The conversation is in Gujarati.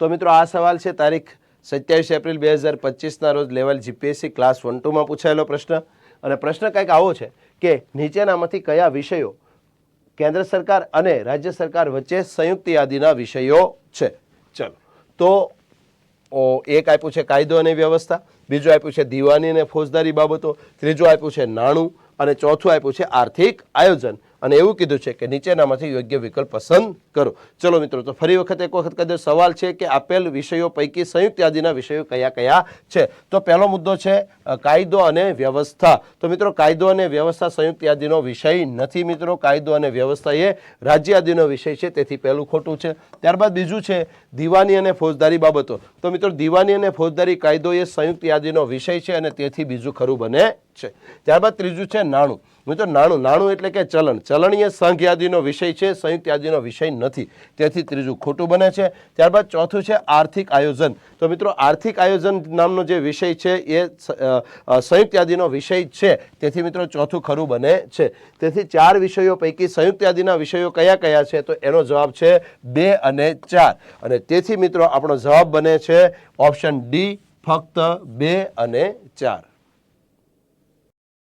તો મિત્રો આ સવાલ છે, તારીખ સત્યાવીસ એપ્રિલ બે હજાર પચીસના રોજ લેવલ જીપીએસસી ક્લાસ વન ટુમાં પૂછાયેલો પ્રશ્ન. અને પ્રશ્ન કંઈક આવો છે કે નીચેનામાંથી કયા વિષયો કેન્દ્ર સરકાર અને રાજ્ય સરકાર વચ્ચે સંયુક્ત યાદીના વિષયો છે? ચલો. તો એક આપ્યું છે કાયદો અને વ્યવસ્થા, બીજું આપ્યું છે દીવાની અને ફોજદારી બાબતો, ત્રીજું આપ્યું છે નાણું, અને ચોથું આપ્યું છે આર્થિક આયોજન. અને એવું કીધું છે કે નીચેનામાંથી યોગ્ય વિકલ્પ પસંદ કરો. ચલો મિત્રો, તો ફરી વખત એક વખત કદાચ સવાલ છે કે આપેલ વિષયો પૈકી સંયુક્ત યાદીના વિષયો કયા કયા છે? તો પહેલો મુદ્દો છે કાયદો અને વ્યવસ્થા. તો મિત્રો, કાયદો અને વ્યવસ્થા સંયુક્ત યાદીનો વિષય નથી મિત્રો. કાયદો અને વ્યવસ્થા એ રાજ્ય યાદીનો વિષય છે, તેથી પહેલું ખોટું છે. ત્યારબાદ બીજું છે, દીવાની અને ફોજદારી બાબતો. તો મિત્રો, દીવાની અને ફોજદારી કાયદો એ સંયુક્ત યાદીનો વિષય છે અને તેથી બીજું ખરું બને છે. ત્યારબાદ ત્રીજું છે નાણું. મિત્રો નાણું નાણું એટલે કે ચલણ. ચલણીય સંઘ યાદીનો વિષય છે સંયુક્ત યાદીનો વિષય નથી. તેથી ત્રીજું ખોટું બને છે. ત્યારબાદ ચોથું છે આર્થિક આયોજન. તો મિત્રો, આર્થિક આયોજન નામનો જે વિષય છે, એ સંયુક્ત યાદીનો વિષય છે. તેથી મિત્રો, ચોથું ખરું બને છે. તેથી ચાર વિષયો પૈકી સંયુક્ત યાદીના વિષયો કયા કયા છે? તો એનો જવાબ છે બે અને ચાર. અને તેથી મિત્રો, આપણો જવાબ બને છે ઓપ્શન ડી, ફક્ત બે અને ચાર.